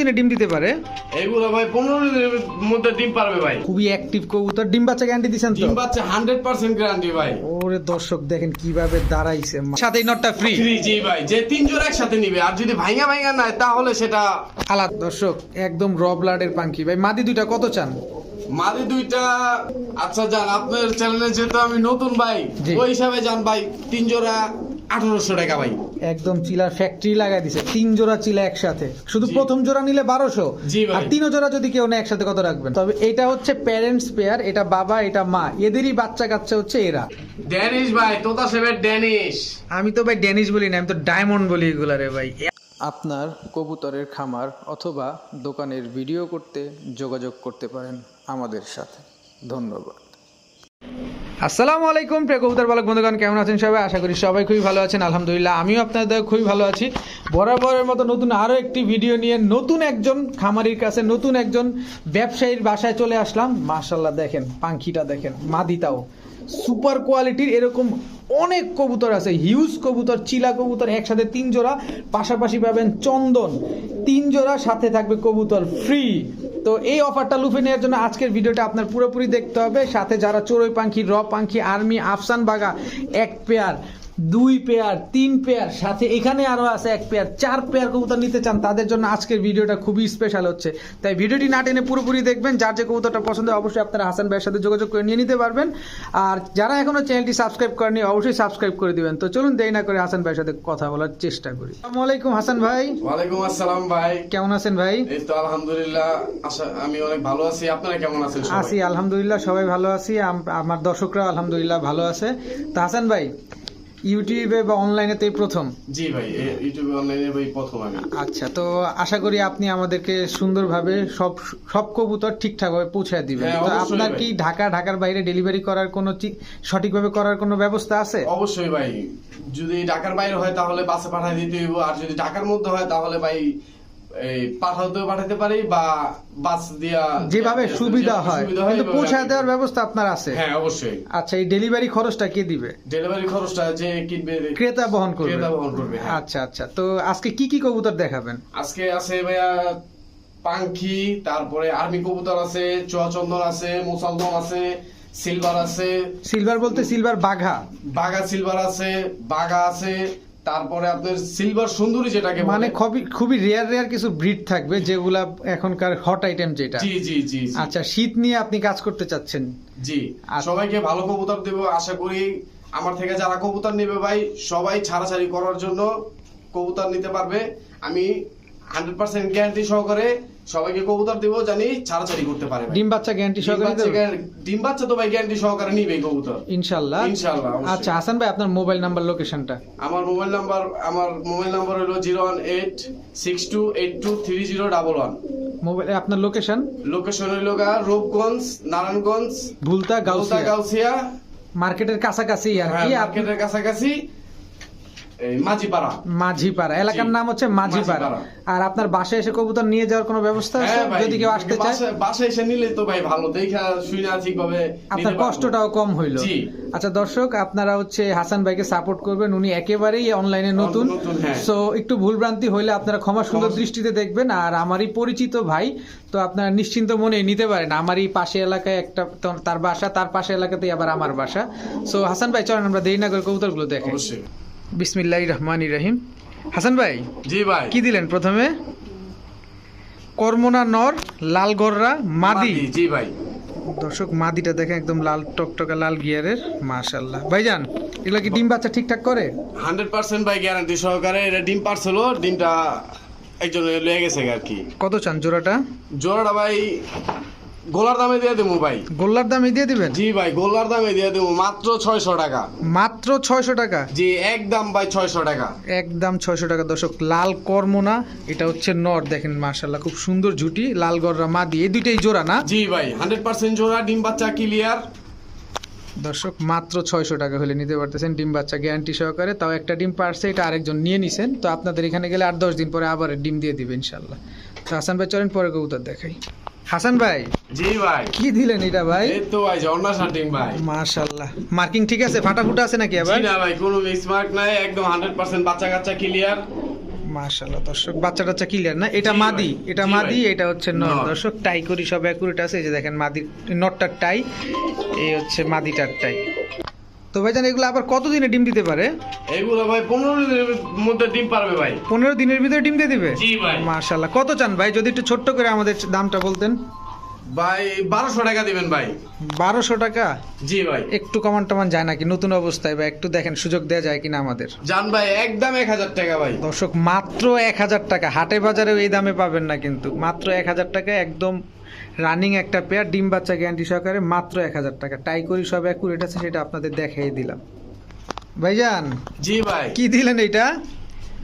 কতদিনে ডিম দিতে পারে? এইগুলো ভাই পনেরো দিনের মধ্যে ডিম পারবে ভাই। খুবই অ্যাক্টিভ কবুতর। ডিম বাচ্চা গ্যারান্টি দিচ্ছেন তো? ডিম পাচ্ছে হান্ড্রেড পার্সেন্ট গ্যারান্টি ভাই। ওরে দর্শক দেখেন কীভাবে দাঁড়াইছে। সাথে নটটা ফ্রি ফ্রি জি ভাই যে তিন জোড়া একসাথে নিবে আর যদি ভাইঙ্গা ভাইঙ্গা নেয় তাহলে সেটা আলাদা দর্শক একদম র ব্লাডের পাঙ্কি। ভাই মাদি দুইটা কত চান? মাদি দুইটা আচ্ছা যান আপনার চ্যানেলে যেহেতু আমি নতুন ভাই। ওই হিসাবে যান ভাই তিন জোড়া আঠারোশো টাকা ভাই। একদম চিলার ফ্যাক্টরি লাগাই দিছে তিন জোড়া চিলা একসাথে। শুধু প্রথম জোড়া নিলে বারোশো আর তিনও জোড়া যদি কেউ নেয় একসাথে কত রাখবেন? তবে এটা হচ্ছে প্যারেন্টস পেয়ার এটা বাবা এটা মা। এদেরই বাচ্চা কাচ্চা হচ্ছে এরা। ড্যানিশ ভাই তোতা সেবের ড্যানিশ। আমি তো ভাই ড্যানিশ বলি না আমি তো ডায়মন্ড বলি এগুলা রে ভাই। আপনার কবুতরের খামার অথবা দোকানের ভিডিও করতে যোগাযোগ করতে পারেন আমাদের সাথে। ধন্যবাদ। আসসালামু আলাইকুম, প্রিয় কবুতর বালক বন্ধুগণ, কেমন আছেন সবাই? আশা করি সবাই খুবই ভালো আছেন। আলহামদুলিল্লাহ, আমিও আপনাদের খুবই ভালো আছি। বরাবরের মতো নতুন আরও একটি ভিডিও নিয়ে নতুন একজন খামারির কাছে, নতুন একজন ব্যবসায়ীর বাসায় চলে আসলাম। মাশাল্লাহ দেখেন পাঙ্খিটা দেখেন মাদিতাও সুপার কোয়ালিটির এরকম অনেক কবুতর আছে, হিউজ কবুতর, চিলা কবুতর একসাথে তিন জোড়া, পাশাপাশি পাবেন চন্দন, তিন জোড়া, সাথে থাকবে কবুতর ফ্রি তো এই অফারটা লুফে নেওয়ার জন্য আজকের ভিডিওটা আপনার পুরোপুরি দেখতে হবে। সাথে যারা চড়ুই পাখি, র পাখি, আর্মি, আফসান বাগা এক পেয়ার দুই পেয়ার তিন পেয়ার সাথে এখানে আরও আছে এক পেয়ার চার পেয়ার কবুতর নিতে চান তাদের জন্য আজকের ভিডিওটা খুবই স্পেশাল হচ্ছে। তাই ভিডিওটি না টেনে পুরোপুরি দেখবেন যার যে কবুতরটা পছন্দ হয় অবশ্যই আপনারা হাসান ভাইয়ের সাথে যোগাযোগ করে নিয়ে নিতে পারবেন। আর যারা এখনও চ্যানেলটি সাবস্ক্রাইব করেনি অবশ্যই সাবস্ক্রাইব করে দিবেন। তো চলুন দেরি না করে হাসান ভাইয়ের সাথে কথা বলার চেষ্টা করি। আসসালামু আলাইকুম হাসান ভাই। ওয়ালাইকুম আসসালাম ভাই। কেমন আছেন ভাই? এই তো আলহামদুলিল্লাহ আমি অনেক ভালো আছি। আপনারা কেমন আছেন? আছি আলহামদুলিল্লাহ সবাই ভালো আছি। আমার দর্শকরা আলহামদুলিল্লাহ ভালো আছে। তো হাসান ভাই ইউটিউবে বা অনলাইনে তো প্রথম? জি ভাই ইউটিউবে অনলাইনে ভাই প্রথম আমি। আচ্ছা তো আশা করি আপনি আমাদেরকে সুন্দরভাবে সব সব কবুতর ঠিকঠাকভাবে পৌঁছে দিবেন। হ্যাঁ, তো আপনার কি ঢাকা ঢাকার বাইরে ডেলিভারি করার কোনো সঠিক সঠিকভাবে করার কোনো ব্যবস্থা আছে? অবশ্যই ভাই। যদি ঢাকার বাইরে হয় তাহলে বাসে পাঠিয়ে দিতে হইব আর যদি ঢাকার মধ্যে হয় তাহলে ভাই এই পাঠাতেও পাঠাতে পারি বা বাস দিয়া যেভাবে সুবিধা হয় কিন্তু এভাবে পৌঁছে আমি- দেওয়ার ব্যবস্থা আপনার আছে? হ্যাঁ অবশ্যই। আচ্ছা এই ডেলিভারি খরচটা কে দিবে? ডেলিভারি খরচটা যে কিনবে ক্রেতা বহন করবে। ক্রেতা বহন করবে হ্যাঁ। আচ্ছা আচ্ছা তো আজকে কি কি কবুতর দেখাবেন? আজকে আছে ভাইয়া পাঙ্খি তারপরে আর্মি কবুতর আছে চুয়াচন্দন আছে মুসালদম আছে সিলভার আছে। সিলভার বলতে সিলভার বাঘা। বাগা সিলভার আছে বাগা আছে তারপরে আপনার সিলভার সুন্দরী যেটাকে মানে খুবই খুবই রেয়ার রেয়ার কিছু ব্রিড থাকবে যেগুলা এখনকার হট আইটেম যেটা। জি জি জি। আচ্ছা শীত নিয়ে আপনি কাজ করতে চাচ্ছেন? জি। আচ্ছা। সবাইকে ভালো কবুতর দেব আশা করি আমার থেকে যারা কবুতর নেবে ভাই সবাই ছাড়াছাড়ি করার জন্য কবুতর নিতে পারবে। আমি হান্ড্রেড পার্সেন্ট গ্যারান্টি সহকারে সবাইকে কবুতর দেবো জানি ছাড়াছাড়ি করতে পারে ডিম বাচ্চা গ্যারান্টি সহকারে ডিম বাচ্চা তো ভাই গ্যারান্টি সহকারে নিবে কবুতর। ইনশাল্লাহ ইনশাআল্লাহ, আচ্ছা হাসান ভাই আপনার মোবাইল নাম্বার লোকেশনটা আমার মোবাইল নাম্বার আমার মোবাইল নাম্বার হলো zero one eight six two eight two three zero double one. Mobile আপনার লোকেশন লোকেশন হইল গা রূপগঞ্জ নারায়ণগঞ্জ ভুলতা গাউসিয়া। গাউসিয়া। মার্কেটের কাছাকাছি আর হ্যাঁ, কি আপনি মার্কেটের কাছাকাছি। মাঝিপাড়া। মাঝিপাড়া। এলাকার নাম হচ্ছে মাঝিপাড়া। মাঝিপাড়া। আর আপনার বাসায় এসে কবুতর নিয়ে যাওয়ার কোনো ব্যবস্থা আছে? যদি কেউ আসতে চায়? বাসায়- বাসায় এসে নিলে তো ভাই ভালো দেখা শুই ঠিকভাবে আপনার কষ্টটাও কম হইল। আচ্ছা দর্শক আপনারা হচ্ছে হাসান ভাইকে সাপোর্ট করবেন। উনি একেবারেই অনলাইনে নতুন। নতুন, হ্যাঁ। সো একটু ভুলভ্রান্তি হইলে আপনারা ক্ষমা সুন্দর দৃষ্টিতে দেখবেন। আর আমারই পরিচিত ভাই তো আপনারা নিশ্চিন্ত মনে নিতে পারেন। আমারই পাশে এলাকায় একটা তার বাসা তার পাশে এলাকাতেই আবার আমার বাসা। সো হাসান ভাই চলেন আমরা দেরি না করে কবুতরগুলো দেখেন অবশ্যই। বিসমিল্লাহ রহমান রহিম। হাসান ভাই জি ভাই। কি দিলেন প্রথমে? কর্মনা নর লালগররা মাদি। জি ভাই। দর্শক মাদিটা দেখেন একদম লাল টকটকা লাল গিয়ারের মাশাল্লাহ ভাইজান এগুলা কি ডিম বাচ্চা ঠিকঠাক করে? হান্ড্রেড পার্সেন্ট ভাই গ্যারান্টি সহকারে এটা ডিম পার্সেল ডিমটা একজন লয়ে গেছে আর কি। কত চান জোড়াটা? জোড়াটা ভাই গোলার দামে দিয়ে দেবো ভাই। গোল্লার দামে দিয়ে দিবেন? জি ভাই গোলার দামে দিয়ে দেবো মাত্র ছয়শো টাকা। মাত্র ছয়শো টাকা? জি একদম ভাই ছয়শো টাকা। একদম ছয়শো টাকা। দর্শক লাল কর্মনা এটা হচ্ছে নর দেখেন মাশাল্লাহ খুব সুন্দর ঝুটি লাল গররা মাদি এই দুইটাই জোড়া না? জি ভাই হান্ড্রেড পার্সেন্ট জোড়া ডিম বাচ্চা ক্লিয়ার দর্শক মাত্র ছয়শো টাকা হলে নিতে পারতেছেন ডিম বাচ্চা গ্যারান্টি সহকারে। তাও একটা ডিম পারছে এটা আরেকজন নিয়ে নিছেন। তো আপনাদের এখানে গেলে আট দশ দিন পরে আবার ডিম দিয়ে দিবে ইনশাল্লাহ তো হাসান ভাই চলেন পরে কবুতর দেখাই। হাসান ভাই? জি ভাই। কি দিলেন এটা ভাই? এই তো ভাই ঝর্ণা শার্টিং ভাই। মাশাল্লাহ। মার্কিং ঠিক আছে? ফাটা ফুটা আছে নাকি জি আবার না ভাই কোনো মিসমার্ক নাই একদম হান্ড্রেড পার্সেন্ট বাচ্চা কাচ্চা ক্লিয়ার মাশাআল্লাহ দর্শক বাচ্চা টাচ্চা ক্লিয়ার না? এটা মাদি এটা মাদি এটা হচ্ছে নর। দর্শক টাই করি সব অ্যাকুরেট আছে এই যে দেখেন মাদির নটটার টাই এই হচ্ছে মাদিটার টাই। তো ভাইজান এগুলো আবার কতদিনে ডিম দিতে পারে? এইগুলো ভাই পনেরো দিনের মধ্যে ডিম পারবে ভাই। পনেরো দিনের ভিতরে ডিম দিয়ে দিবে? জি ভাই। মাশাআল্লাহ। কত চান ভাই? যদি একটু ছোট্ট করে আমাদের দামটা বলতেন। ভাই বারোশো টাকা দিবেন ভাই। বারোশো টাকা? জি ভাই। একটু কমান টমান যায় নাকি? নতুন অবস্থায় বা একটু দেখেন সুযোগ দেওয়া যায় কিনা আমাদের। জান ভাই একদম এক হাজার টাকা ভাই। দর্শক মাত্র এক হাজার টাকা। হাটে বাজারেও এই দামে পাবেন না কিন্তু। মাত্র এক হাজার টাকা একদম রানিং একটা পেয়ার ডিম বাচ্চা গ্যারান্টি সহকারে মাত্র এক হাজার টাকা। টাই করি সব অ্যাকুরেট আছে সেটা আপনাদের দেখাই দিলাম। ভাইজান জি ভাই। কি দিলেন এটা?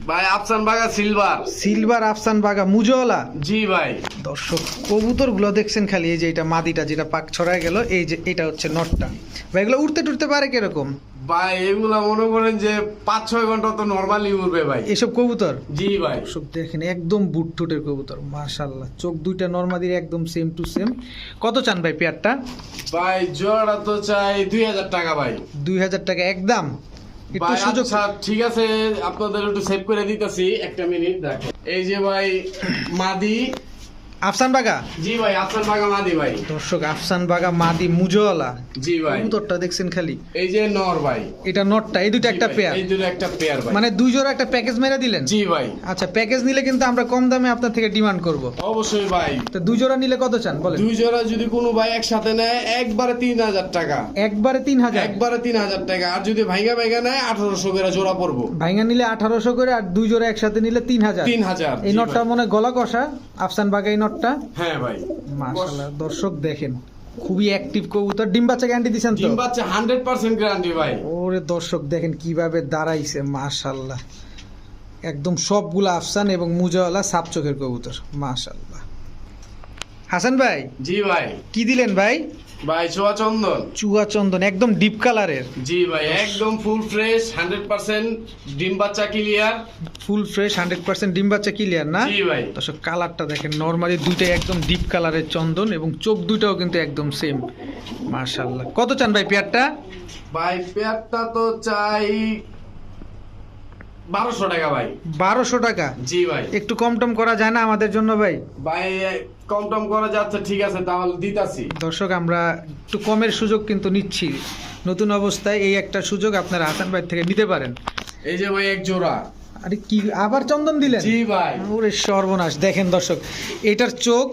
ভাই আফসান বাগা সিলভার সিলভার আফসান বাগা মুজওয়ালা? জি ভাই। দর্শক কবুতরগুলো দেখছেন খালি এই যে এটা মাদিটা যেটা পাক ছড়ায় গেল এই যে এটা হচ্ছে নটটা। ভাই এগুলো উঠতে টুটতে পারে কীরকম? ভাই এগুলা মনে করেন যে পাঁচ ছয় ঘণ্টা তো নর্মালি উঠবে ভাই। এসব কবুতর? জি ভাই। দর্শক দেখেন একদম বুট ঠুটের কবুতর মাশাল্লাহ চোখ দুইটা নর্মাদির একদম সেম টু সেম কত চান ভাই পেয়ারটা? ভাই জোড়াটা তো চাই দুই হাজার টাকা ভাই। দুই হাজার টাকা একদম। একটু সুযোগ আচ্ছা ঠিক আছে আপনাদের একটু সেভ করে দিতেছি একটা মিনিট দেখো এই যে ভাই মাদি আফসান বাগা? জি ভাই আফসান বাগা মাদি ভাই। দর্শক আফসান বাগা মাদি মুজওয়ালা। জি ভাই। কবুতরটা দেখছেন খালি? এই যে নর ভাই। এটা নটটা এই দুটো একটা পেয়ার এই দুটো একটা পেয়ার ভাই। মানে দুই জোড়া একটা প্যাকেজ মেরে দিলেন? জি ভাই। আচ্ছা প্যাকেজ নিলে কিন্তু আমরা কম দামে আপনার থেকে ডিমান্ড করব। অবশ্যই ভাই। তো দুই জোড়া নিলে কত চান বলেন? দুই জোড়া যদি কোনো ভাই একসাথে নেয় একবারে তিন হাজার টাকা। একবারে তিন হাজার? একবারে তিন হাজার টাকা। আর যদি ভাইগা ভাইগা নেয় আঠারোশো করে জোড়া পড়ব। ভাইঙ্গা নিলে আঠারোশো করে আর দুই জোড়া একসাথে নিলে তিন হাজার। তিন হাজার এই জি নটটা মনে গলা কষা। আফসান বাগা এই নটটা? হ্যাঁ ভাই। মাশাআল্লাহ দর্শক দেখেন খুবই অ্যাক্টিভ কবুতর। ডিম বাচ্চা গ্যারান্টি দিছেন তো? ডিম বাচ্চা হান্ড্রেড পার্সেন্ট গ্যারান্টি ভাই। ওরে দর্শক দেখেন কীভাবে দাঁড়াইছে মাশাআল্লাহ। একদম সবগুলা আফসান এবং মুজাওয়ালা সাপ চোখের কবুতর মাশাআল্লাহ। হাসান ভাই জি ভাই। কি দিলেন ভাই? ভাই ছোয়া চন্দন। চুয়া চন্দন একদম ডিপ কালারের জি ভাই একদম ফুল ফ্রেশ হান্ড্রেড পার্সেন্ট ডিম বাচ্চা clear full fresh hundred percent ডিম বাচ্চা ক্লিয়ার না? জি ভাই। দর্শক কালারটা দেখেন নর্মালি দুইটাই একদম ডিপ কালারের চন্দন এবং চোখ দুইটাও কিন্তু একদম সেম মাশাআল্লাহ। কত চান ভাই পেয়ারটা? ভাই পেয়ারটা তো চাই বারোশো টাকা ভাই। বারোশো টাকা? জি ভাই। একটু কম টম করা যায় না আমাদের জন্য ভাই? ভাই কম টম করা যাচ্ছে ঠিক আছে তাহলে দিতাছি। দর্শক আমরা একটু কমের সুযোগ কিন্তু নিচ্ছি। নতুন অবস্থায় এই একটা সুযোগ আপনারা হাসান ভাই থেকে নিতে পারেন। এই যে ভাই এক জোড়া। আরে কি আবার চন্দন দিলেন? জি ভাই। ওরে সর্বনাশ দেখেন দর্শক এইটার চোখ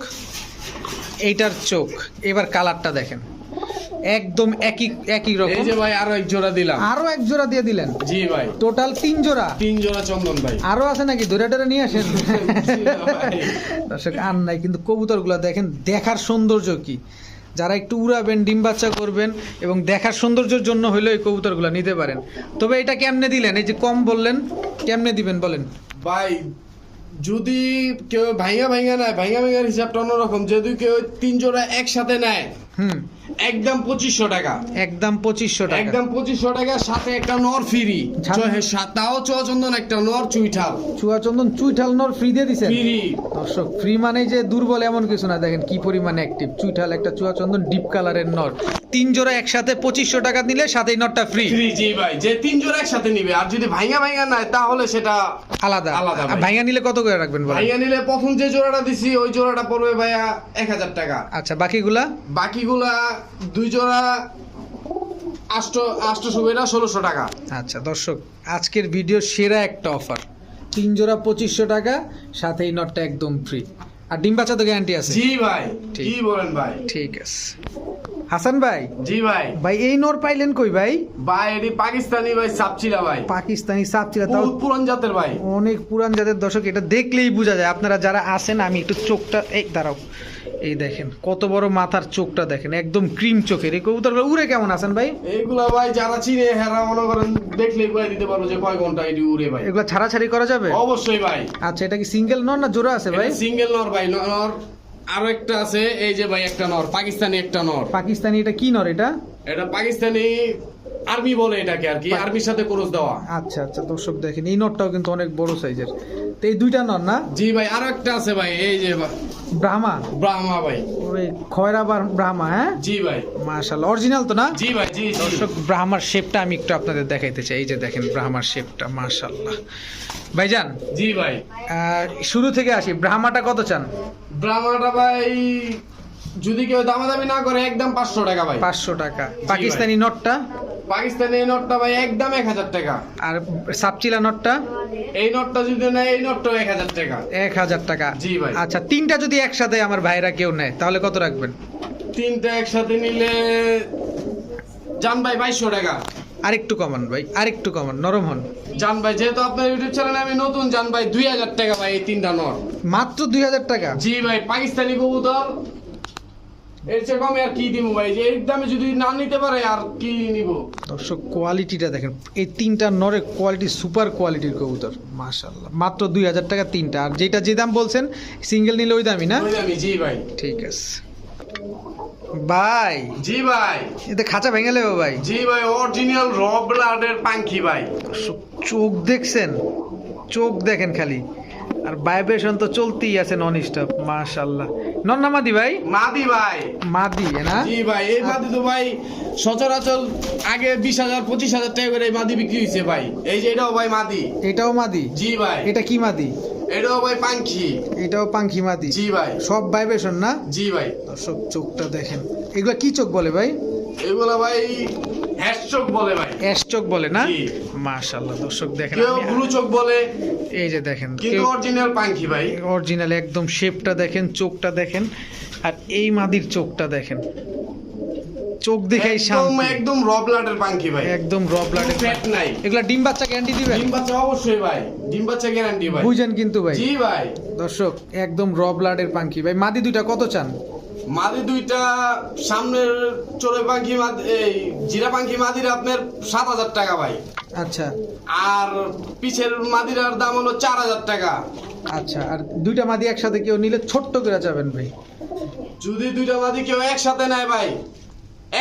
এইটার চোখ এবার কালারটা দেখেন। একদম একই একই রকম। এই যে ভাই আরও এক জোড়া দিলাম। আরও এক জোড়া দিয়ে দিলেন? জি ভাই। টোটাল তিন জোড়া? তিন জোড়া চন্দন ভাই। আরও আছে নাকি? ধরে ধরে নিয়ে আসেন। দর্শক আর নাই কিন্তু কবুতরগুলো দেখেন দেখার সৌন্দর্য কি? যারা একটু উড়াবেন ডিম বাচ্চা করবেন এবং দেখার সৌন্দর্যের জন্য হলেও এই কবুতরগুলো নিতে পারেন। তবে এটা কেমনে দিলেন? এই যে কম বললেন কেমনে দিবেন বলেন? ভাই যদি কেউ ভাইঙ্গা ভাইঙ্গা নেয় ভাইঙ্গা ভাইঙ্গার হিসাবটা অন্যরকম। যদি কেউ তিন জোড়া একসাথে নেয় হুম। একদম পঁচিশশো টাকা। একদম পঁচিশশো টাকা। একদম পঁচিশশো টাকার সাথে একটা নর ফ্রি ছাড়- তাও চন্দন একটা নর চুইঠাল চুয়া চন্দন চুইঠাল নর ফ্রি দিয়ে দিছেন? ফ্রি দর্শক ফ্রি মানে যে দুর্বল এমন কিছু না। দেখেন কি পরিমাণে অ্যাক্টিভ চুইঠাল একটা চুয়া চন্দন ডিপ কালারের নর। তিন জোড়া একসাথে পঁচিশশো টাকা নিলে সাথে এই নটটা ফ্রি ফ্রি জি ভাই। যে তিন জোড়া একসাথে নিবে আর যদি ভাইঙ্গা ভাইঙ্গা নেয় তাহলে সেটা আলাদা। আলাদা ভাই। আর নিলে কত করে রাখবেন ভাইঙ্গা নিলে প্রথম যে জোড়াটা দিছি ওই জোড়াটা পড়বে ভাইয়া এক হাজার টাকা। আচ্ছা বাকিগুলা? বাকিগুলা দুই জোড়া আষ্ট আষ্টশো বেটা ষোলোশো টাকা। আচ্ছা দর্শক আজকের ভিডিও সেরা একটা অফার তিন জোড়া পঁচিশশো টাকা সাথে এই নটটা একদম ফ্রি আর ডিম বাচ্চা তো গ্যারান্টি আছে? জি ভাই ঠিক। কি বলেন ভাই? ঠিক আছে। হাসান ভাই? জি ভাই। ভাই এই নর পাইলেন কই ভাই? ভাই এটি পাকিস্তানি ভাই সাপচিলা ভাই। পাকিস্তানি সাপচিরা তাও পুরান জাতের ভাই। অনেক পুরান জাতের দর্শক এটা দেখলেই বোঝা যায়। আপনারা যারা আছেন আমি একটু চোখটা এই দাঁড়াও। এই দেখেন কত বড় মাথার চোখটা দেখেন একদম ক্রিম চোখের। এই কবুতরগুলো উড়ে কেমন আছেন ভাই? এইগুলা ভাই যারা চিনে হেরা মনে করেন দেখলেই কয়ে দিতে পারব যে কয় ঘণ্টা এটি উড়ে ভাই। এগুলো ছাড়াছাড়ি করা যাবে? অবশ্যই ভাই। আচ্ছা এটা কি সিঙ্গেল নর না জোড়া আছে ভাই? সিঙ্গেল নর ভাই নর। আরও একটা আছে এই যে ভাই একটা নর পাকিস্তানি একটা নর। পাকিস্তানি এটা কি নর এটা? এটা পাকিস্তানি আর্মি বলে এটাকে আর কি আর্মির সাথে ক্রস দেওয়া। আচ্ছা আচ্ছা দর্শক দেখেন এই নটটাও কিন্তু অনেক বড় সাইজের। তো এই দুইটা নর না? জি ভাই আর একটা আছে ভাই এই যে ব্রাহ্মা? ব্রাহ্মা ভাই। ওই খয়রা বার- ব্রাহ্মা হ্যাঁ? জি ভাই। মাশাল্লাহ অরিজিনাল তো না? জি ভাই জি দর্শক ব্রাহ্মার শেপটা আমি একটু আপনাদের দেখাইতে চাই। এই যে দেখেন ব্রাহ্মার শেপটা মাশাল্লাহ ভাইজান জি ভাই। শুরু থেকে আসি। ব্রাহ্মাটা কত চান? ব্রাহ্মাটা ভাই যদি কেউ দামাদামি না করে একদম পাঁচশো টাকা ভাই। পাঁচশো টাকা। পাকিস্তানি নটটা? পাকিস্তানি এই নোটটা ভাই একদম এক হাজার টাকা। আর সাপচিলা নটটা? এই নোটটা যদি নেয় এই নোটটাও এক হাজার টাকা। এক হাজার টাকা। জি ভাই। আচ্ছা তিনটা যদি একসাথে আমার ভাইরা কেউ নেয় তাহলে কত রাখবেন? তিনটা একসাথে নিলে জান ভাই বাইশশো টাকা। আরেকটু কমান ভাই আরেকটু কমান নরম হন। জান ভাই যেহেতু আপনার ইউটিউব চ্যানেলে আমি নতুন জান ভাই দুই হাজার টাকা ভাই এই তিনটা নোট। মাত্র দুই হাজার টাকা? জি ভাই পাকিস্তানি কবুতর এর চেয়ে কমে আর কি দিব ভাই? যে এই দামে যদি না নিতে পারে আর কি নিব? দর্শক কোয়ালিটিটা দেখেন। এই তিনটা নরের কোয়ালিটি সুপার কোয়ালিটির কবুতর মাশাল্লাহ মাত্র দুই হাজার টাকা তিনটা। আর যেটা যে দাম বলছেন সিঙ্গেল নিলে ওই দামই না? ওই জি ভাই। ঠিক আছে। ভাই। জি ভাই। এতে খাঁচা ভেঙে নেব ভাই। জি ভাই অরিজিনাল র ব্লাডের পাঙ্খি ভাই। চোখ দেখছেন? চোখ দেখেন খালি। আর ভাইব্রেশন তো চলতেই আছে নন স্টপ মাশাল্লাহ নন না মাদি ভাই? মাদি ভাই। মাদি না? জি ভাই এই মাদি তো ভাই সচরাচর আগে বিশ হাজার পঁচিশ হাজার টাকা করে এই মাদি বিক্রি হয়েছে ভাই। এই যে এটাও ভাই মাদি। এটাও মাদি? জি ভাই। এটা কি মাদি? এটাও ভাই পাঙ্খি এটাও পাঙ্খি মাদি? জি ভাই। সব ভাইব্রেশন না? জি ভাই। দর্শক চোখটা দেখেন। এগুলা কি চোখ বলে ভাই? এগুলা ভাই বলে ভাই। বলে না। দর্শক দেখেন কেউ ব্লু চোখ বলে এই যে দেখেন কিন্তু অরিজিনাল পাঙ্খি ভাই। অরিজিনাল একদম শেপটা দেখেন চোখটা দেখেন আর এই মাদির চোখটা দেখেন। চোখ দেখেই শান্তি। একদম র ব্লাডের ভাই। একদম র ফ্যাট নাই। এগুলা ডিম বাচ্চা গ্যারান্টি দিবেন? ডিম বাচ্চা অবশ্যই ভাই। ডিম বাচ্চা গ্যারান্টি ভাই। বুঝেন কিন্তু ভাই। জি ভাই। দর্শক একদম পাঙ্কি ভাই মাদি দুইটা কত চান? মাদি দুইটা সামনের চড়ে পাঙ্খি মাদি এই জিরা পাঙ্খি মাদির আপনার সাত হাজার টাকা ভাই। আচ্ছা। আর পিছের মাদিরার দাম হলো চার হাজার টাকা। আচ্ছা আর দুইটা মাদি একসাথে কেউ নিলে ছোট্ট করে যাবেন ভাই। যদি দুইটা মাদি কেউ একসাথে নেয় ভাই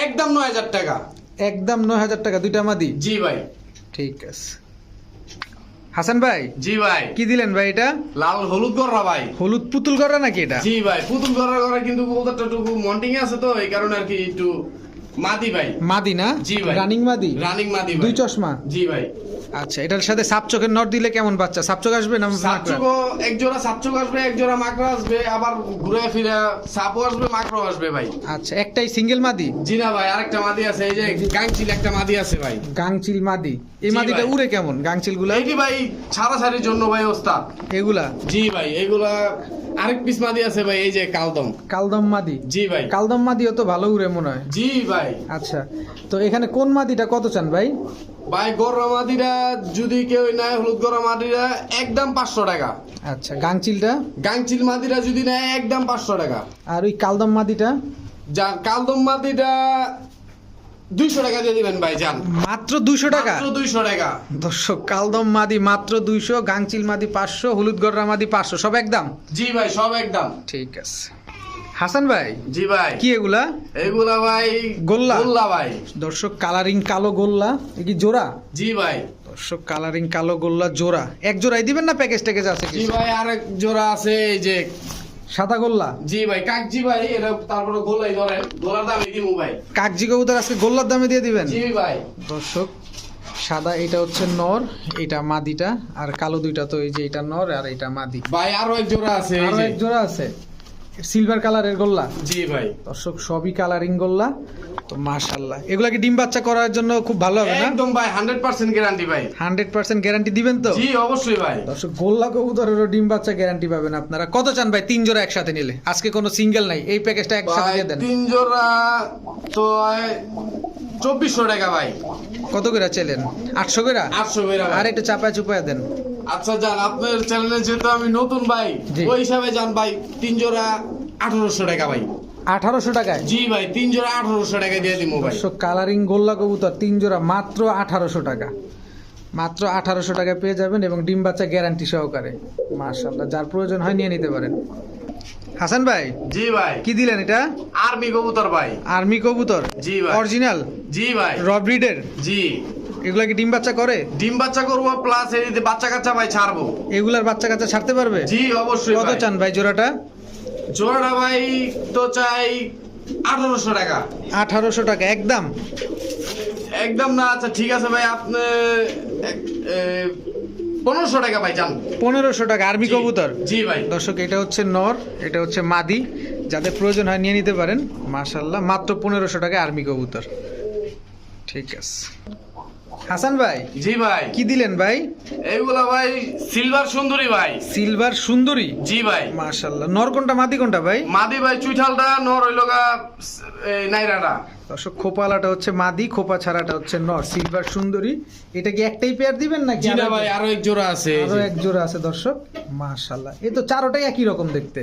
একদম নয় হাজার টাকা। একদম নয় হাজার টাকা দুইটা মাদি? জি ভাই। ঠিক আছে। হাসান ভাই? জি ভাই। কি দিলেন ভাই এটা? লাল হলুদ গড়া ভাই। হলুদ পুতুল গড়া নাকি এটা? জি ভাই পুতুল গড়া গড়া কিন্তু কবুতরটা একটু মন্টিং আছে তো এই কারণে আর কি একটু মাদি ভাই। মাদি না? জি ভাই। রানিং মাদি? রানিং মাদি দুই চশমা? জি ভাই। আচ্ছা এটার সাথে সাপ চোখের নট দিলে কেমন বাচ্চা? সাপ চোখ আসবে না মাকড়া? সাপচুকও এক জোড়া সাপচুক আসবে এক জোড়া মাকড়া আসবে আবার ঘুরে ফিরে সাপও আসবে মাকড়াও আসবে ভাই। আচ্ছা একটাই সিঙ্গেল মাদি? জি না ভাই আরেকটা মাদি আছে এই যে গাংচিল একটা মাদি আছে ভাই। গাংচিল মাদি। এই মাদিটা উড়ে কেমন গাংচিলগুলা এইটি ভাই ছাড়াছাড়ির জন্য ভাই ওস্তাদ। এগুলা? জি ভাই এগুলা আরেক পিস মাদি আছে ভাই এই যে কালদম। কালদম মাদি? জি ভাই। কালদম মাদিও তো ভালো উড়ে মনে হয়। জি ভাই। আচ্ছা তো এখানে কোন মাদিটা কত চান ভাই? ভাই গররা মাদিরা যদি কেউ নেয় হলুদ গররা মাদিরা একদম পাঁচশো টাকা। আচ্ছা গাংচিলটা? গাংচিল মাদিরা যদি নেয় একদম পাঁচশো টাকা। আর ওই কালদম মাদিটা যা কালদম মাদিটা দুইশো টাকা দিয়ে দিবেন ভাই যান। মাত্র দুইশো টাকা? মাত্র দুইশো টাকা। দর্শক কালদম মাদি মাত্র দুইশো গাংচিল মাদি পাঁচশো হলুদ গররা মাদি পাঁচশো সব একদম? জি ভাই সব একদম। ঠিক আছে। হাসান ভাই জি ভাই। কি এগুলা? এগুলা ভাই গোল্লা? গোল্লা ভাই। দর্শক কালারিং কালো গোল্লা কি জোড়া? জি ভাই। দর্শক কালারিং কালো গোল্লা জোড়া। এক জোড়াই দিবেন না প্যাকেজ ট্যাকেজ আছে জি কিছু? ভাই আরেক জোড়া আছে এই যে সাদা গোল্লা? জি ভাই কাকজি ভাই এটা তারপরে গোলাই ধরেন। গোলার দাম দিমু ভাই। কাকজি কবুতর আজকে গোল্লার দামে দিয়ে দিবেন? জি ভাই। দর্শক সাদা এটা হচ্ছে নর এটা মাদিটা আর কালো দুইটা তো এই যে এটা নর আর এটা মাদি। ভাই আরও এক জোড়া আছে আরও এক জোড়া আছে? সিলভার কালারের গোল্লা? জি ভাই। দর্শক সবই কালারিং গোল্লা। তো মাশাল্লাহ এগুলা কি ডিম বাচ্চা করার জন্য খুব ভালো হবে না? একদম ভাই হান্ড্রেড পার্সেন্ট গ্যারান্টি ভাই। হান্ড্রেড পার্সেন্ট গ্যারান্টি দিবেন তো? জি অবশ্যই ভাই। দর্শক গোল্লা কবুতরেরও ডিম বাচ্চা গ্যারান্টি পাবেন আপনারা। কত চান ভাই? তিন জোড়া একসাথে নিলে। আজকে কোনো সিঙ্গেল নাই। এই প্যাকেজটা একসাথে দিয়ে দেন। তিন জোড়া তো চব্বিশশো টাকা ভাই। কত করে চেলেন আটশো করে? আটশো বেরা আর একটু চাপায় চুপায় দেন। আচ্ছা যান আপনার চ্যানেলে যেহেতু আমি নতুন ভাই ওই হিসাবে যান ভাই তিন জোড়া আঠারোশো টাকা ভাই। আঠারোশো টাকায়? জি ভাই তিন জোড়া আঠারোশো টাকা দিয়ে দিব ভাই। কালারিং গোল্লা কবুতর তিন জোড়া মাত্র আঠারোশো টাকা। মাত্র আঠারোশো টাকা পেয়ে যাবেন এবং ডিম বাচ্চা গ্যারান্টি সহকারে। মার্শাল্লাহ যার প্রয়োজন হয় নিয়ে নিতে পারেন। হাসান ভাই জি ভাই। কি দিলেন এটা? আর্মি কবুতর ভাই। আর্মি কবুতর? জি ভাই। অরিজিনাল জি ভাই। র ব্রিডের জি। এগুলা কি ডিম বাচ্চা করে? ডিম বাচ্চা করব প্লাস এই যে বাচ্চা কাচ্চা ভাই ছাড়বো। এগুলার বাচ্চা কাচ্চা ছাড়তে পারবে? জি অবশ্যই কত ভাই। চান ভাই জোড়াটা? জোড়াটা ভাই তো চাই আঠারোশো টাকা। আঠারোশো টাকা একদম? একদম না আচ্ছা ঠিক আছে ভাই আপনি পনেরোশো টাকা ভাই যান পনেরোশো টাকা আর্মি কবুতর? জি ভাই। দর্শক এটা হচ্ছে নর এটা হচ্ছে মাদি। যাদের প্রয়োজন হয় নিয়ে নিতে পারেন। মাশাল্লাহ মাত্র পনেরোশো টাকা আর্মি কবুতর। ঠিক আছে। হাসান ভাই জি ভাই। কি দিলেন ভাই? এইগুলা ভাই সিলভার সুন্দরী ভাই। সিলভার সুন্দরী? জি ভাই। মাশাল্লাহ নর কোনটা মাদি কোনটা ভাই? মাদি ভাই চুইঠালটা নর হইল গা এই নাইরাটা। দর্শক খোপালাটা হচ্ছে মাদি খোপা ছাড়াটা হচ্ছে নর সিলভার সুন্দরী। এটা কি একটাই পেয়ার দিবেন নাকি জি না ভাই আরও এক জোড়া আছে আরও এক জোড়া আছে দর্শক। মাশাল্লাহ এই তো চারোটাই একই রকম দেখতে।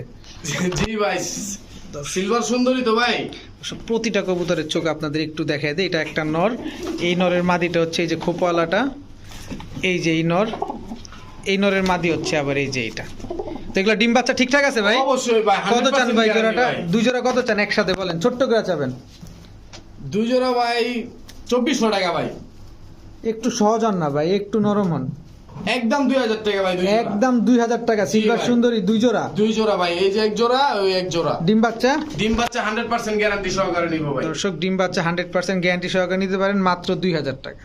জি ভাই। সিলভার সুন্দরী তো ভাই? প্রতিটা কবুতরের চোখ আপনাদের একটু দেখায় দেয় এটা একটা নর। এই নরের মাদিটা হচ্ছে এই যে খোপাওয়ালাটা। এই যে এই নর। এই নরের মাদি হচ্ছে আবার এই যে এইটা। তো এগুলো ডিম বাচ্চা ঠিকঠাক আছে ভাই? অবশ্যই ভাই কত চান 100% ভাই। জোড়াটা দুই জোড়া কত চান একসাথে বলেন? ছোট্ট করে চাবেন। দুই জোড়া ভাই চব্বিশশো টাকা ভাই। একটু সহজ হন না ভাই একটু নরম হন। একদম দুই হাজার টাকা ভাই একদম দুই হাজার টাকা সিলভার সুন্দরী দুই জোড়া? দুই জোড়া ভাই এই যে এক জোড়া ওই এক জোড়া। ডিম বাচ্চা? ডিম বাচ্চা হান্ড্রেড পার্সেন্ট গ্যারান্টি সহকারে নিব ভাই। দর্শক ডিম বাচ্চা হান্ড্রেড পার্সেন্ট গ্যারান্টি সহকারে নিতে পারেন মাত্র দুই হাজার টাকা।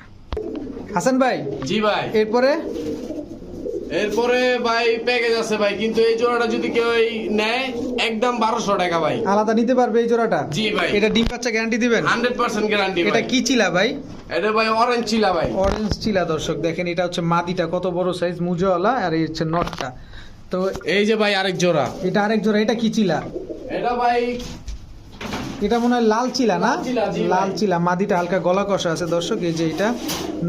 হাসান ভাই জি ভাই। এরপরে? এরপরে ভাই প্যাকেজ আছে ভাই কিন্তু এই জোড়াটা যদি কেউ নেয় একদম বারোশো টাকা ভাই। আলাদা নিতে পারবে এই জোড়াটা? জি ভাই। এটা ডিম বাচ্চা গ্যারান্টি দিবেন? হান্ড্রেড পার্সেন্ট গ্যারান্টি এটা কি চিলা ভাই? এটা ভাই অরেঞ্জ চিলা ভাই। অরেঞ্জ চিলা দর্শক দেখেন এটা হচ্ছে মাদিটা কত বড় সাইজ মুজোওয়ালা আর এই হচ্ছে নটটা। তো এই যে ভাই আরেক জোড়া। এটা আরেক জোড়া এটা কি চিলা? এটা ভাই এটা মনে হয় লাল চিলা না? লাল চিলা, মাদিটা হালকা গলা কষা আছে দর্শক এই যে এটা।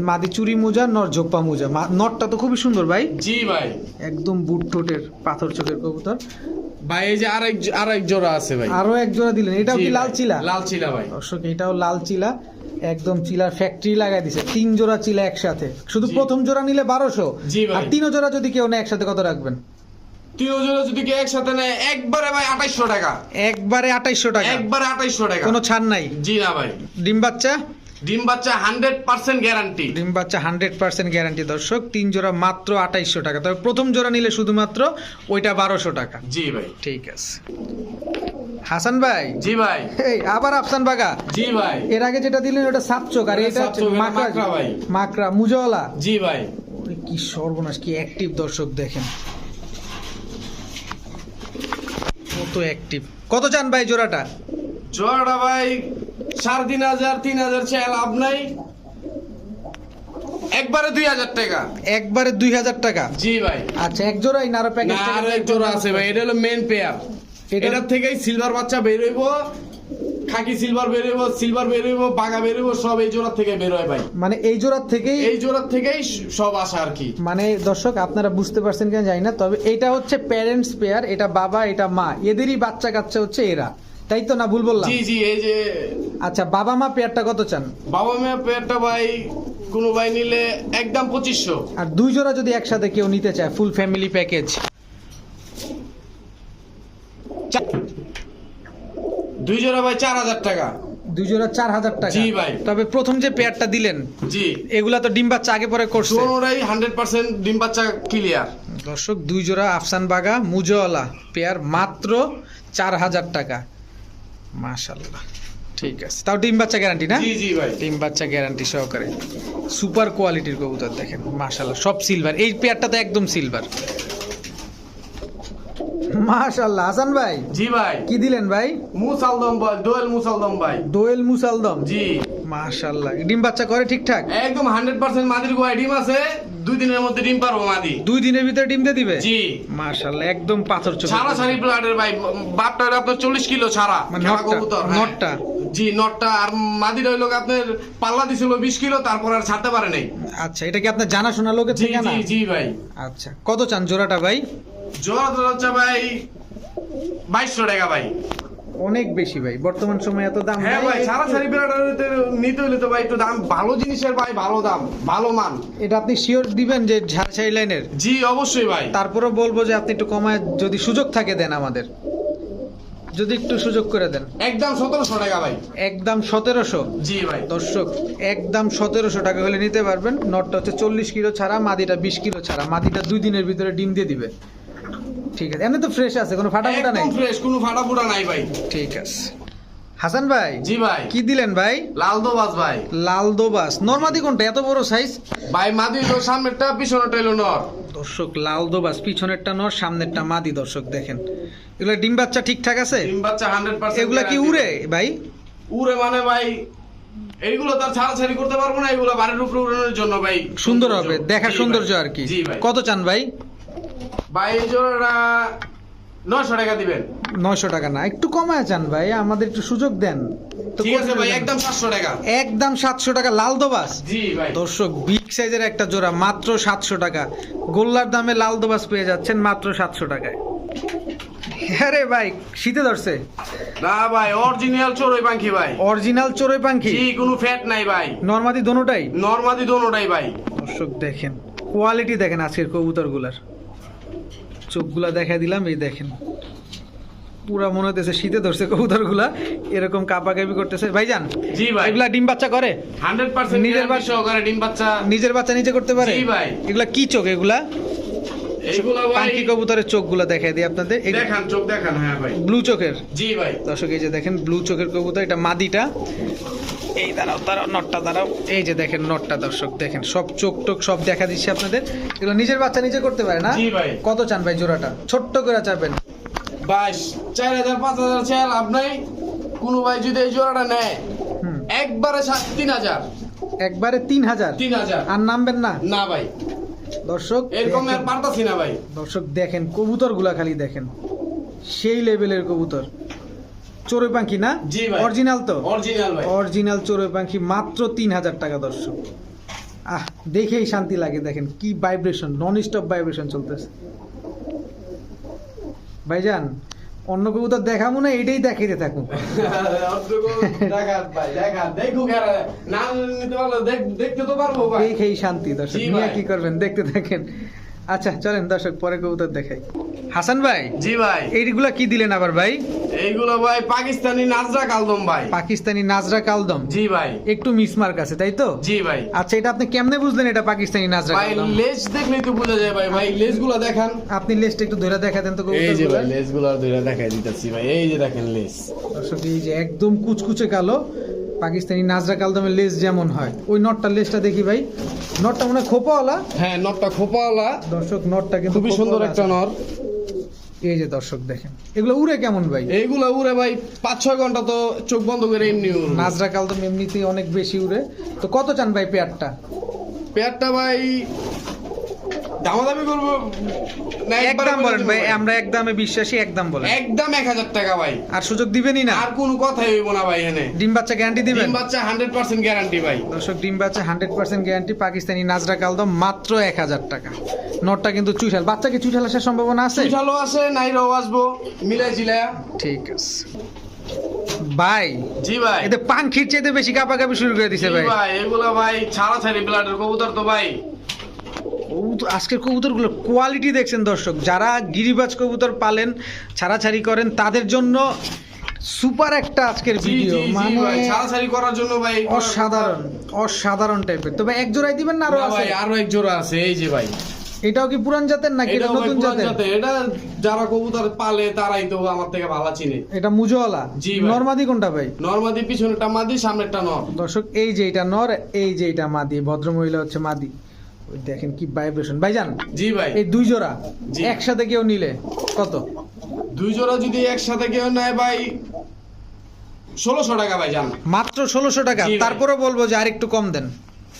মাদি চুরি মোজা নর জোপ্পা মোজা। নটটা তো খুবই সুন্দর ভাই। জি ভাই। একদম বুট ঠোঁটের পাথর চোখের কবুতর। ভাই এই যে আরেক আরেক জোড়া আছে ভাই। আরও এক জোড়া দিলেন। এটাও কি লাল চিলা? লাল চিলা ভাই। দর্শক এটাও লাল চিলা। একদম চিলার ফ্যাক্টরি লাগাই দিছে। তিন জোড়া চিলা একসাথে। শুধু প্রথম জোড়া নিলে বারোশো। আর তিন জোড়া যদি কেউ নেয় একসাথে কত রাখবেন? তিন জোড়া যদি একসাথে নেয় একবারে ভাই আঠাইশশো টাকা। একবারে আঠাইশশো টাকা। একবারে আঠাইশশো টাকা। কোনো ছাড় নাই? জি না ভাই। ডিম বাচ্চা? ডিম বাচ্চা হান্ড্রেড পার্সেন্ট গ্যারান্টি ডিম বাচ্চা হান্ড্রেড পার্সেন্ট গ্যারান্টি দর্শক। তিন জোড়া মাত্র আঠাইশশো টাকা। তবে প্রথম জোড়া নিলে শুধুমাত্র ওইটা বারোশো টাকা। জি ভাই। ঠিক আছে। হাসান ভাই। জি ভাই। এই আবার আফসান বাগা। জি ভাই। এর আগে যেটা দিলেন ওটা সাপচোক আর এটা মাকড়া। ভাই। মাকড়া মুজওয়ালা। জি ভাই। কি সর্বনাশ কি অ্যাক্টিভ দর্শক দেখেন। কত অ্যাক্টিভ কত চান ভাই জোড়াটা? জোড়াটা ভাই সাড়ে তিন হাজার তিন হাজার চেয়ে লাভ নাই। একবারে দুই হাজার টাকা। একবারে দুই হাজার টাকা? জি ভাই। আচ্ছা এক জোড়াই না আরও না আর এক জোড়া আছে ভাই এটা হলো মেন পেয়ার এটার থেকেই সিলভার বাচ্চা বের হইব। খাকি সিলভার বের হইব সিলভার বের হইব বাগা বের সব এই জোড়ার থেকে বের হয় ভাই। মানে এই জোড়ার থেকেই এই জোড়ার থেকেই সব আসা আর কি। মানে দর্শক আপনারা বুঝতে পারছেন কিনা জানি না তবে এটা হচ্ছে প্যারেন্টস পেয়ার এটা বাবা এটা মা। এদেরই বাচ্চা কাচ্চা হচ্ছে এরা। তাই তো না ভুল বললাম? জি জি এই যে আচ্ছা বাবা মা পেয়ারটা কত চান? বাবা মেয়ে পেয়ারটা ভাই কোনো ভাই নিলে একদম পঁচিশশো। আর দুই জোড়া যদি একসাথে কেউ নিতে চায় ফুল ফ্যামিলি প্যাকেজ দুই জোড়া ভাই চার হাজার টাকা। দুই জোড়া চার হাজার টাকা। জি ভাই। তবে প্রথম যে পেয়ারটা দিলেন জি। এগুলা তো ডিম বাচ্চা আগে পরে করছে। দুটোটাই হান্ড্রেড পার্সেন্ট ডিম বাচ্চা ক্লিয়ার দর্শক দুই জোড়া আফসান বাগা মুজওয়ালা পেয়ার মাত্র চার হাজার টাকা। মাশাল্লাহ ঠিক আছে। তাও ডিম বাচ্চা গ্যারান্টি না? জি জি ভাই। ডিম বাচ্চা গ্যারান্টি সহকারে। সুপার কোয়ালিটির কবুতর দেখেন মাশাল্লাহ সব সিলভার এই পেয়ারটা তো একদম সিলভার মাশাল্লাহ হাসান ভাই জি ভাই। কি দিলেন ভাই? মুসালদম ভাই দোয়েল মুসালদম ভাই। দোয়েল মুসালদম? জি। ডিম বাচ্চা করে ঠিকঠাক? একদম হান্ড্রেড পার্সেন্ট মাদির গোয়া ডিম আছে। দুই দিনের মধ্যে ডিম পারব মাদি। দুই দিনের ভিতরে ডিম দিয়ে দিবে? জি। একদম পাথর চোখ সারা সারি ব্লাডের ভাই বাপটা হলো আপনার চল্লিশ কিলো ছাড়া। মানে খেলা কবুতর, হ্যাঁ। নটটা। জি নটটা। আর মাদির হইল আপনার পাল্লা দিছিল বিশ কিলো তারপর আর ছাড়তে পারে নাই। আচ্ছা এটা কি আপনার জানাশোনা লোকের জি ঠিকানা জি জি ভাই। আচ্ছা কত চান জোড়াটা ভাই? জোড়া তো হচ্ছে ভাই বাইশশো টাকা ভাই। অনেক বেশি ভাই বর্তমান সময়ে এত দাম হ্যাঁ ভাই সারা সারি ব্লাডের নিতে তো ভাই একটু দাম ভালো জিনিসের ভাই ভালো দাম ভালো মান। এটা আপনি শিওর দিবেন যে ঝাড়সাই লাইনের? জি অবশ্যই ভাই। তারপরে বলব যে আপনি একটু কমায় যদি সুযোগ থাকে দেন আমাদের। যদি একটু সুযোগ করে দেন। একদম সতেরোশো টাকা ভাই। একদম সতেরোশো? জি ভাই। দর্শক একদম সতেরোশো টাকা হলে নিতে পারবেন। নটটা হচ্ছে চল্লিশ কিলো ছাড়া মাদিটা বিশ কিলো ছাড়া। মাদিটা দুই দিনের ভিতরে ডিম দিয়ে দিবে। ঠিক আছে এমনি তো ফ্রেশ আছে কোনো ফাটা ফাটা নেই। একদম ফ্রেশ কোনো ফাটা ফুটা নাই ভাই। ঠিক আছে। হাসান ভাই জি ভাই। কি দিলেন ভাই? লাল দোবাজ ভাই। লাল দোবাস নর্মাদি কোনটা এত বড় সাইজ ভাই মাদি তো সামনেরটা পিছনেরটা এলো নর। দর্শক লাল দোবাস পিছনেরটা নর সামনেরটা মাদি দর্শক দেখেন। এগুলা ডিম বাচ্চা ঠিকঠাক আছে? ডিম বাচ্চা হান্ড্রেড পার্সেন্ট এগুলা কি উড়ে ভাই? উড়ে মানে ভাই এইগুলো তার ছাড়াছাড়ি করতে পারব না এগুলো বাড়ির উপরে উড়ানোর জন্য ভাই। সুন্দর হবে দেখার জি সৌন্দর্য আর কি। কত চান ভাই? জোড়াটা নয়শো টাকা দিবেন। নয়শো টাকা না একটু কমায় চান ভাই আমাদের একটু সুযোগ দেন। তো ঠিক আছে ভাই একদম সাতশো টাকা। একদম সাতশো টাকা লাল দোবাস? জি ভাই। দর্শক বিগ সাইজের একটা জোড়া মাত্র সাতশো টাকা। গোল্লার দামে লাল দোবাস পেয়ে যাচ্ছেন মাত্র সাতশো টাকায়। আরে ভাই শীতে ধরছে। না ভাই অরিজিনাল চড়ুই পাখি ভাই। অরিজিনাল চোরে পাখি? জি কোনো ফ্যাট নাই ভাই। নর্মাদি দোনোটাই? নর্মাদি দোনোটাই ভাই। দর্শক দেখেন কোয়ালিটি দেখেন আজকের কবুতরগুলার। চোখগুলা দেখা দিলাম এই দেখেন। পুরা মনে হতেছে শীতে ধরছে কবুতরগুলা এরকম কাপাকাপি করতেছে। ভাইজান জি ভাই। এগুলা ডিম বাচ্চা করে? হান্ড্রেড পার্সেন্ট নিজের নিজের বাচ্চা- করে ডিম বাচ্চা নিজের বাচ্চা নিজে করতে পারে? জি ভাই। এগুলা কি চোখ এগুলা? পাখি কবুতরের চোখগুলা দেখাই দিই আপনাদের। দেখান চোখ দেখান হ্যাঁ ভাই। ব্লু চোখের। জি ভাই। দর্শক এই যে দেখেন ব্লু চোখের কবুতর এটা মাদিটা। এই দাঁড়াও দাঁড়াও নটটা দাঁড়াও। এই যে দেখেন নটটা দর্শক দেখেন সব চোখ টোক সব দেখা দিচ্ছে আপনাদের। এগুলো নিজের বাচ্চা নিজে করতে পারে না? কত চান ভাই জোড়াটা? ছোট্ট করে চাপেন বাইশ চার হাজার পাঁচ হাজার লাভ নাই। কোনো ভাই যদি এই জোড়াটা নেয় একবারে সাত তিন হাজার। একবারে তিন হাজার? তিন হাজার। আর নামবেন না? না ভাই। দর্শক এরকম আর পারতাছি না ভাই। দর্শক দেখেন কবুতরগুলা খালি দেখেন। সেই লেভেলের কবুতর। চোরে পাখি না? জি ভাই। অরিজিনাল তো? অরিজিনাল ভাই। অরিজিনাল চোরে পাখি মাত্র তিন হাজার টাকা দর্শক। আহ দেখেই শান্তি লাগে দেখেন কি ভাইব্রেশন নন স্টপ ভাইব্রেশন চলতেছে। ভাইজান অন্য কবুতর দেখাবো না এটাই দেখাইতে থাকুন দেখতে তো পারব দেখেই শান্তি দর্শক। কি করবেন দেখতে থাকেন আচ্ছা চলেন দর্শক পরে কবুতর দেখাই। হাসান ভাই জি ভাই। এইগুলা কি দিলেন আবার ভাই? এইগুলো ভাই পাকিস্তানি নাজরা কালদম ভাই। পাকিস্তানি নাজরা কালদম জি ভাই। একটু মিসমার্ক আছে তাই তো? জি ভাই। আচ্ছা এটা আপনি কেমনে বুঝলেন এটা পাকিস্তানি নাজরা ভাই লেজ দেখলেই তো বোঝা যায় ভাই। ভাই দেখান। আপনি লিস্ট একটু ধরে দেখা দেন তো এই যে ভাই ধরে দেখাই দিতেছি ভাই। এই যে দেখেন লেজ। দর্শক এই যে একদম কুচকুচে কালো। পাকিস্তানি নাজরা কালদমের লেজ যেমন হয়। ওই নটটার লেজটা দেখি ভাই। নটটা মনে খোপাওয়ালা? হ্যাঁ নটটা খোপাওয়ালা। দর্শক নটটা কিন্তু খুবই সুন্দর একটা নর এই যে দর্শক দেখেন। এগুলো উড়ে কেমন ভাই? এইগুলো উড়ে ভাই পাঁচ ছয় ঘণ্টা তো চোখ বন্ধ করে এমনি উড়বে। নাজরা কালদম এমনিতেই অনেক বেশি উড়ে। তো কত চান ভাই পেয়ারটা? পেয়ারটা ভাই দামাদামি করব একদম বলেন ভাই আমরা একদমে বিশ্বাসী একদম বলেন। একদম এক হাজার টাকা ভাই। আর সুযোগ দিবেনই না। আর কোনো কথাই হইব না ভাই এনে ডিম বাচ্চা গ্যারান্টি দিবেন? ডিম বাচ্চা হান্ড্রেড পার্সেন্ট গ্যারান্টি ভাই। দর্শক ডিম বাচ্চা হান্ড্রেড পার্সেন্ট গ্যারান্টি পাকিস্তানি নাজরা কালদম মাত্র এক হাজার টাকা। নটটা কিন্তু চুইঠাল। বাচ্চা কি চুইঠাল আসার সম্ভাবনা আছে? ভালো আছে নাইরাও আসব। মিলাই জিলা ঠিক আছে। ভাই জি ভাই। এতে পাঙ্খির চেয়ে বেশি কাপাকাপি শুরু করে দিছে ভাই। ভাই এগুলো ভাই ছাড়া ছাড়ি ব্লাডের কবুতর তো ভাই। কবুতর- আজকের কবুতরগুলো কোয়ালিটি দেখছেন দর্শক। যারা গিরিবাজ কবুতর পালেন ছাড়াছাড়ি করেন তাদের জন্য সুপার একটা আজকের ভিডিও মানে ভাই ছাড়া ছাড়ি করার জন্য ভাই অসাধারণ অসাধারণ টাইপের তবে এক জোড়াই দিবেন না আরও আছে? ভাই আরও এক জোড়া আছে এই যে ভাই। এটাও কি পুরান জাতের নাকি এটা নতুন জাতের। এটা যারা কবুতর পালে তারাই তো আমার থেকে ভালো চিনে। এটা মুজোওয়ালা? জি। নর্মাদি কোনটা ভাই? নর্মাদি পিছনেরটা মাদি সামনেরটা নর। দর্শক এই যে এটা নর এই যে এটা মাদি। ভদ্র মহিলা হচ্ছে মাদি। দেখেন কি ভাইব্রেশন ভাইজান জি ভাই। এই দুই জোড়া। একসাথে কেউ নিলে কত? দুই জোড়া যদি একসাথে কেউ নেয় ভাই ষোলোশো টাকা ভাই জান মাত্র ষোলোশো টাকা। তারপরে বলব যে আরেকটু কম দেন।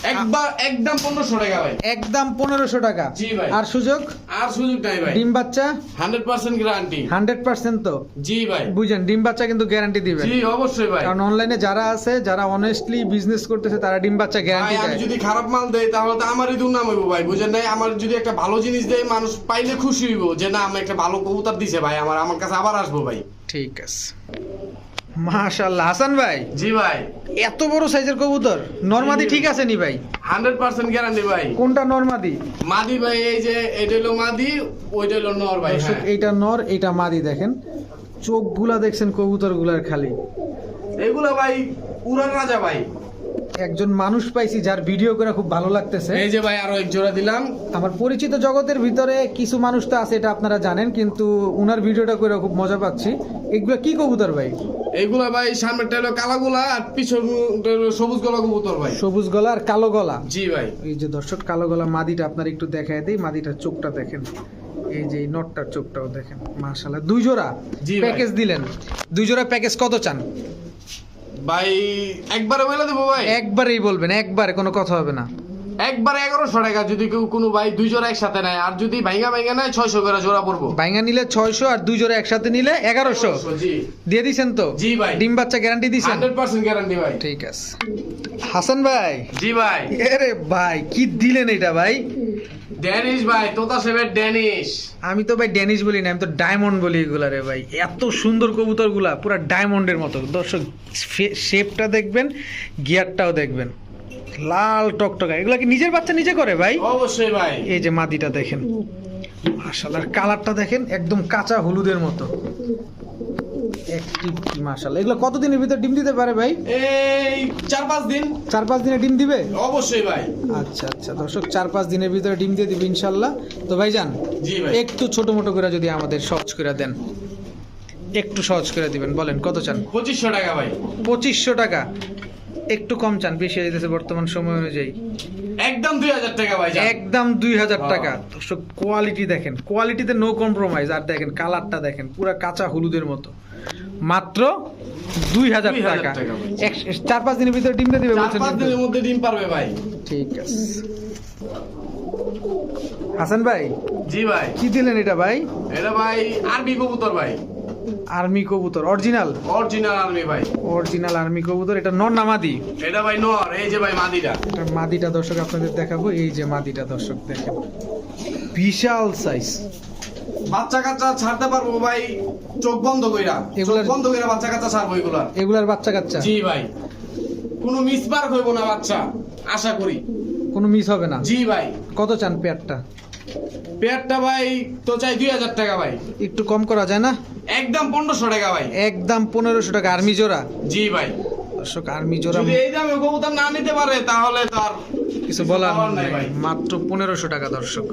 একবার একদম টাকা ভাই। একদম পনেরোশো টাকা। জি ভাই। আর সুযোগ? আর সুযোগ নাই ভাই। ডিম বাচ্চা? Hundred percent guarantee hundred percent তো? জি ভাই। বুঝেন ডিম বাচ্চা কিন্তু গ্যারান্টি দিবেন। জি অবশ্যই ভাই। কারণ অনলাইনে যারা আছে যারা অনেস্টলি বিজনেস করতেছে তারা ডিম বাচ্চা গ্যারান্টি আমি যদি খারাপ মাল দেই তাহলে তো আমারই দুর্নাম হইব ভাই বুঝেন নাই? আমার যদি একটা ভালো জিনিস দেয় মানুষ পাইলে খুশি হইব যে না আমি একটা ভালো কবুতর দিছে ভাই আমার আমার কাছে আবার আসব ভাই। ঠিক আছে। মাশাআল্লাহ। হাসান ভাই জি ভাই। এত বড় সাইজের কবুতর? নর্মাদি ঠিক আছে নি ভাই? হান্ড্রেড পার্সেন্ট গ্যারান্টি ভাই। কোনটা নর্মাদি? মাদি ভাই এই যে এটা হলো মাদি ওইটা হলো নর ভাই হ্যাঁ। নর এইটা মাদি দেখেন। চোখগুলা দেখছেন কবুতরগুলার খালি। এগুলা ভাই উড়ান রাজা ভাই। একজন মানুষ পাইছি যার ভিডিও করে খুব ভালো লাগতেছে। এই যে ভাই আরও এক জোড়া দিলাম। আমার পরিচিত জগতের ভিতরে কিছু মানুষ তো আছে এটা আপনারা জানেন কিন্তু উনার ভিডিওটা করে খুব মজা পাচ্ছি। এগুলো কি কবুতর ভাই? এইগুলা ভাই সামনেরটা হলো কালাগুলা আর পিছনটা হলো সবুজ গলা কবুতর ভাই। সবুজ গলা আর কালো গলা? জি ভাই। এই যে দর্শক কালো গলা মাদিটা আপনার একটু দেখায় দেই মাদিটার চোখটা দেখেন। এই যে নটটার চোখটাও দেখেন মাশাআল্লাহ। দুই জোড়া জি প্যাকেজ দিলেন। দুই জোড়া প্যাকেজ কত চান? ভাই একবারে বলে দেবো ভাই। একবারেই বলবেন একবারে কোনো কথা হবে না। একবারে এগারোশো টাকা যদি কেউ কোনো ভাই দুই জোড়া একসাথে নেয় আর যদি ভাইঙ্গা ভাইঙ্গা নেয় ছয়শো করে জোড়া পড়ব। বাইঙ্গা নিলে ছয়শো আর দুই জোড়া একসাথে নিলে এগারোশো। দিয়ে দিছেন তো? জি ভাই। ডিম বাচ্চা গ্যারান্টি দিছেন? হান্ড্রেড পার্সেন্ট গ্যারান্টি ভাই। ঠিক আছে। হাসান ভাই। জি ভাই। এরে ভাই কি দিলেন এটা ভাই? ড্যানিশ ভাই তোতা সেভের ড্যানিশ আমি তো ভাই ড্যানিশ বলি না আমি তো ডায়মন্ড বলি এগুলা রে ভাই। এত সুন্দর কবুতরগুলা পুরো ডায়মন্ডের মতো। দর্শক শেপটা দেখবেন গিয়ারটাও দেখবেন। লাল টকটকা এগুলা কি নিজের বাচ্চা নিজে করে ভাই? অবশ্যই ভাই। এই যে মাদিটা দেখেন। মাশাআল্লাহ কালারটা দেখেন একদম কাঁচা হলুদের মতো। একটি মাশাআল্লাহ। এগুলো কতদিনের ভিতর ডিম দিতে পারে ভাই? এই চার পাঁচ দিন। চার পাঁচ দিনে ডিম দিবে? অবশ্যই ভাই। আচ্ছা আচ্ছা। দর্শক চার পাঁচ দিনের ভিতরে ডিম দিয়ে দিবে ইনশাল্লাহ তো ভাই। যান একটু ছোট মোটো করে যদি আমাদের সহজ করে দেন। একটু সহজ করে দিবেন বলেন কত চান? পঁচিশশো টাকা ভাই। পঁচিশশো টাকা। একটু কম চান বেশি হয়ে বর্তমান সময় অনুযায়ী। একদম দুই হাজার টাকা ভাই একদম দুই হাজার। টাকা। কোয়ালিটি দেখেন। কোয়ালিটিতে নো কম্প্রোমাইজ আর দেখেন কালারটা দেখেন পুরো কাঁচা হলুদের মতো। মাত্র দুই হাজার 2000 টাকা। চার পাঁচ দিনের ভিতরে ডিমটা দিবে চার বলছেন পাঁচ দিনের মধ্যে ডিম পারবে ভাই। ঠিক আছে। হাসান ভাই জি ভাই। কি দিলেন এটা ভাই? এটা ভাই আরবি কবুতর ভাই। আর্মি কবুতর অরিজিনাল? অরিজিনাল আর্মি ভাই। অরিজিনাল আর্মি কবুতর এটা নর না মাদি? এটা ভাই নর এই যে ভাই মাদিটা। এটা মাদিটা দর্শক আপনাদের দেখাবো এই যে মাদিটা দর্শক দেখেন। বিশাল সাইজ বাচ্চা কাচ্চা ছাড়তে পারব ভাই চোখ বন্ধ কইরা। চোখ এগুলার- বন্ধ কইরা বাচ্চা কাচ্চা ছাড়বো এগুলা এগুলার বাচ্চা কাচ্চা জি ভাই। কোনো মিসমার্ক হইব না বাচ্চা আশা করি। কোনো মিস হবে না? জি ভাই। কত চান পেয়ারটা? পেয়ারটা ভাই তো চাই দুই হাজার টাকা ভাই। একটু কম করা যায় না? একদম পনেরোশো টাকা ভাই। একদম পনেরোশো টাকা আর্মি জোড়া? জি ভাই। দর্শক আর্মি জোড়া এই দামে কবুতর না নিতে পারে তাহলে তো আর কিছু বলার নাই মাত্র পনেরোশো টাকা দর্শক।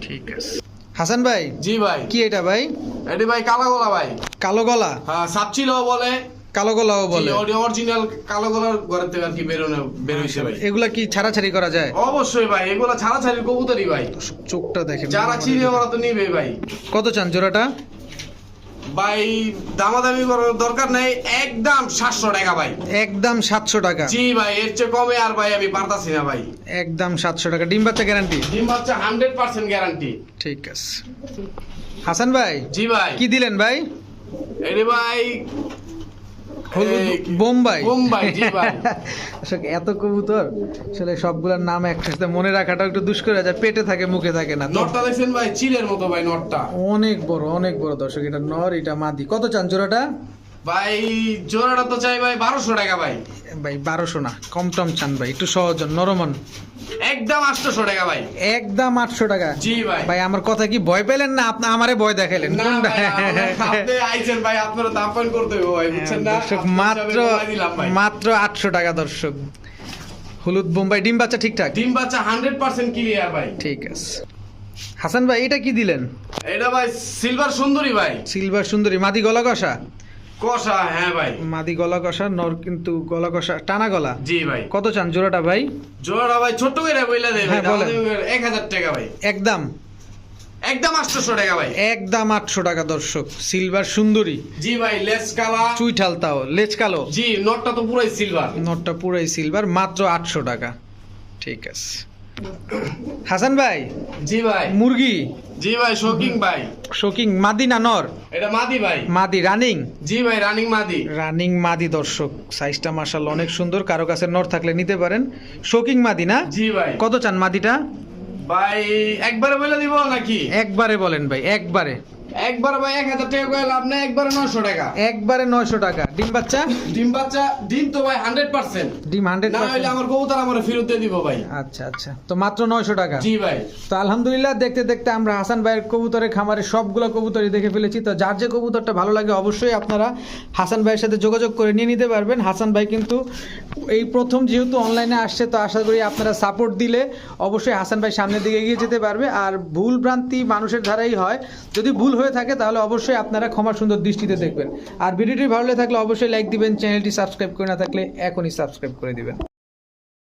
ঠিক আছে। হাসান ভাই? জি ভাই। কি এটা ভাই? এটি ভাই কালো গলা ভাই। কালো গলা? হ্যাঁ সাপছিল বলে। কালো গলাও বলে। অরিজিনাল কালো গলার ঘরের থেকে আর কি বেরোনো বেরোইছে ভাই। এগুলা কি ছাড়াছাড়ি করা যায়? অবশ্যই ভাই এগুলা ছাড়াছাড়ি কবুতরই ভাই। চোখটা দেখেন যারা চিনে ওরা তো নিবে ভাই। কত চান জোড়াটা? ভাই দামাদামি করার দরকার নাই। একদম সাতশো টাকা ভাই। একদম সাতশো টাকা। জি ভাই এর চেয়ে কমে আর ভাই আমি পারতাছি না ভাই। একদম সাতশো টাকা। ডিম বাচ্চা গ্যারান্টি ডিম বাচ্চা হান্ড্রেড পার্সেন্ট গ্যারান্টি ঠিক আছে। হাসান ভাই জি ভাই। কি দিলেন ভাই? এরে ভাই বোম্বাই। বোম্বাই, আসলে এত কবুতর। আসলে সবগুলোর নাম একসাথে মনে রাখাটা একটু দুষ্কর হয়ে যায় পেটে থাকে মুখে থাকে না। নটটা দেখছেন ভাই? চিলের মতো ভাই নটটা। অনেক বড় অনেক বড় দর্শক এটা নর এটা মাদি। কত চান জোড়াটা? ভাই জোড়াটা তো চাই ভাই বারোশো টাকা ভাই। ভাই বারোশো না কম টম চান ভাই একটু সহজ নরমন একদম আটশোশো টাকা ভাই। একদম আটশো টাকা। জি ভাই। ভাই আমার কথা কি ভয় পেলেন না? আপনি আমারে ভয় দেখাইলেন। না কোনটা? আপনি আইছেন ভাই আপনারা করতে হবে ভাই বুঝছেন না? দর্শক মাত্র। মাত্র আটশো টাকা দর্শক। হলুদ বোম্বাই ডিম বাচ্চা ঠিকঠাক? ডিম বাচ্চা হান্ড্রেড পার্সেন্ট ক্লিয়ার ভাই। ঠিক আছে। হাসান ভাই এটা কি দিলেন? এটা ভাই সিলভার সুন্দরী ভাই। সিলভার সুন্দরী। মাদি গলা কষা? কষা হ্যাঁ ভাই। মাদি গলা কষা নর কিন্তু গলা কষা টানা গলা? জি ভাই। কত চান জোড়াটা ভাই? জোড়া ভাই ছোট্ট করে বইলা দেবে হ্যাঁ। এক হাজার টাকা ভাই। একদম। একদম আটশোশো টাকা ভাই। একদম আটশো টাকা দর্শক। সিলভার সুন্দরী। জি ভাই লেস কালা। চুইঠাল তাও। লেজ কালো? জি নটটা তো পুরাই সিলভার। নটটা পুরাই সিলভার মাত্র আটশো টাকা। ঠিক আছে। হাসান ভাই? জি ভাই। মুরগি? জি ভাই শোকিং ভাই। শোকিং মাদি না নর? এটা মাদি ভাই। মাদি রানিং? জি ভাই রানিং মাদি। রানিং মাদি দর্শক সাইজটা মার্শাল অনেক সুন্দর কারও কাছে নর থাকলে নিতে পারেন। শোকিং মাদি না? জি ভাই। কত চান মাদিটা? ভাই একবারে বলে দিব নাকি? একবারে বলেন ভাই একবারে। একবারে ভাই এক হাজার টাকা করে লাভ নেই একবারে নয়শো টাকা। একবারে নয়শো টাকা। ডিম বাচ্চা? ডিম বাচ্চা ডিম তো ভাই হান্ড্রেড পার্সেন্ট। ডিম হান্ড্রেড না হলে আমার কবুতর আমার ফেরত দিয়ে দিব ভাই। আচ্ছা আচ্ছা। তো মাত্র নয়শো টাকা। জি ভাই। তো আলহামদুলিল্লাহ দেখতে দেখতে আমরা হাসান ভাইয়ের কবুতরের খামারে সবগুলো কবুতরই দেখে ফেলেছি। তো যার যে কবুতরটা ভালো লাগে অবশ্যই আপনারা হাসান ভাইয়ের সাথে যোগাযোগ করে নিয়ে নিতে পারবেন। হাসান ভাই কিন্তু এই প্রথম যেহেতু অনলাইনে আসছে তো আশা করি আপনারা সাপোর্ট দিলে অবশ্যই হাসান ভাই সামনের দিকে এগিয়ে যেতে পারবে। আর ভুল ভ্রান্তি মানুষের ধারাই হয়। যদি ভুল হয়ে থাকে, তাহলে অবশ্যই আপনারা ক্ষমা সুন্দর দৃষ্টিতে দেখবেন। আর ভিডিওটি ভালো লাগলে থাকলে অবশ্যই লাইক দিবেন, চ্যানেলটি সাবস্ক্রাইব করে না থাকলে এখনই সাবস্ক্রাইব করে দিবেন।